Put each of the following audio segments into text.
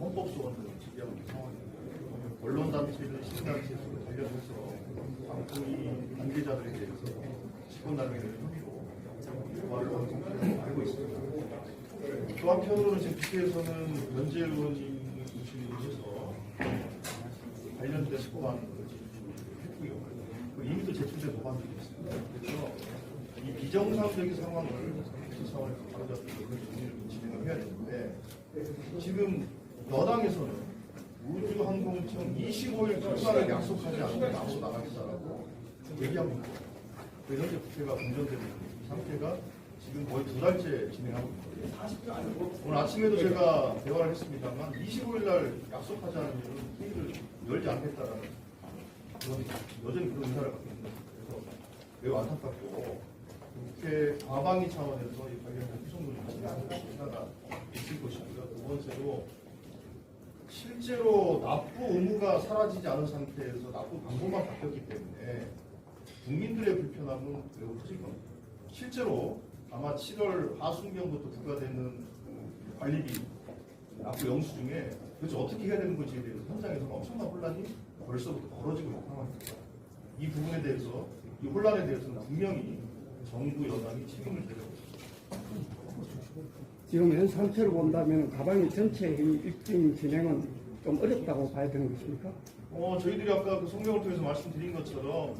헌법소원을 제기하고 있는 상황이에요. 언론단체든 시민단체에서 관련해서 방송이 관계자들에 대해서 직권 남용의 혐의로 고발을 하는 것으로 알고 있습니다. 또 한편으로는 지금 국회에서는 변재 의원이 진행해서 관련된 소관을 했고요. 그 이미 또 제출된 법안들이 있습니다. 그래서 이 비정상적인 상황을 바로잡고 그 정리를 진행을 해야 되는데 지금 여당에서는 우주항공청 25일 출발을 약속하지 않으면 앞서 나가겠다라고 얘기하고 있고 그 현재 국회가 공전되는 이 상태가 지금 거의 두 달째 진행하고 있거든요. 오늘 아침에도 제가 대화를 했습니다만 25일 날 약속하지 않으면 회의를 열지 않겠다라는 그런 여전히 그런 의사를 갖고 있는. 그래서 매우 안타깝고 국회 과방위 차원에서 이 관련된 후송을 진행하는 의사가 있을 것이고요. 두 번째로 실제로 납부 의무가 사라지지 않은 상태에서 납부 방법만 바뀌었기 때문에 국민들의 불편함은 매우 커질 겁니다. 실제로 아마 7월 하순경부터 부과되는 그 관리비 납부 영수증에 도대체 어떻게 해야 되는 건지에 대해서 현장에서는 엄청난 혼란이 벌써부터 벌어지고 있는 상황입니다. 이 부분에 대해서 이 혼란에 대해서는 분명히 정부 여당이 책임을 져야 됩니다. 지금 현 상태로 본다면 가방이 전체의 일정 진행은 좀 어렵다고 봐야 되는 것입니까? 어, 저희들이 아까 그 성명을 통해서 말씀드린 것처럼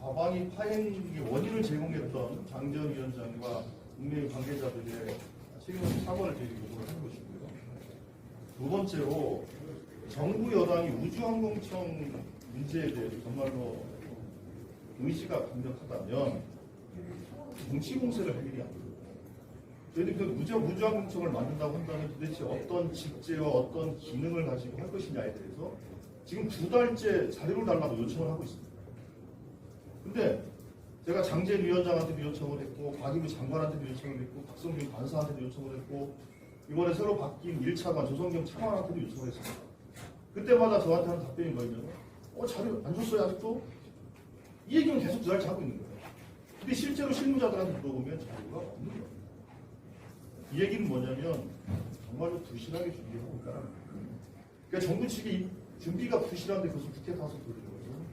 과방위 파행의 원인을 제공했던 장재현 위원장과 국내 관계자들의 책임없는 사과를 저희들이 요구를 하는 것이고요. 두 번째로 정부 여당이 우주항공청 문제에 대해서 정말로 의지가 강력하다면 정치 공세를 할 일이 아닙니다. 저희들이 그 우주, 우주항공청을 만든다고 한다면 도대체 어떤 직제와 어떤 기능을 가지고 할 것이냐에 대해서 지금 두 달째 자료를 달라고 요청을 하고 있습니다. 근데 제가 장재현 위원장한테도 요청을 했고 박이부 장관한테도 요청을 했고 박성균 관사한테도 요청을 했고 이번에 새로 바뀐 1차관 조성경 차관한테도 요청을 했습니다. 그때마다 저한테 하는 답변이 뭐냐면 어 자료 안 줬어요 아직도? 이 얘기는 계속 두 달째 하고 있는 거예요. 근데 실제로 실무자들한테 물어보면 자료가 없는 거예요. 이 얘기는 뭐냐면 정말로 부실하게 거예요. 그러니까 정부 측이 준비가 부실한데 그것을 국회 가서 돌리는 것은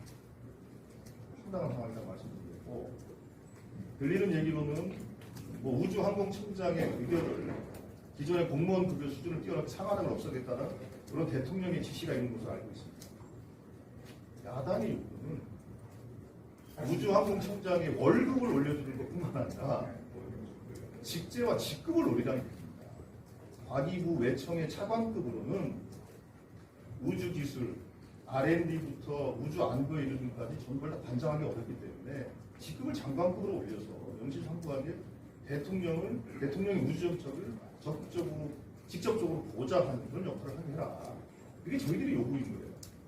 상당한 상황이라고 말씀드리고 들리는 얘기로는 뭐 우주항공청장의 의견을 기존의 공무원 급여 수준을 뛰어넘게 상한을 없애겠다는 그런 대통령의 지시가 있는 것으로 알고 있습니다. 야당의 요구는 우주항공청장의 월급을 올려주는 것뿐만 아니라 직제와 직급을 올리라는 겁니다. 과기부 외청의 차관급으로는 우주기술, R&D부터 우주 안보에 이르기까지 전부 다 관장하기 어렵기 때문에 직급을 장관급으로 올려서 명실상부하게 대통령을 대통령의 우주 정책을 적극적으로 직접적으로 보좌하는 그런 역할을 하게 해라. 이게 저희들이 요구인 거예요.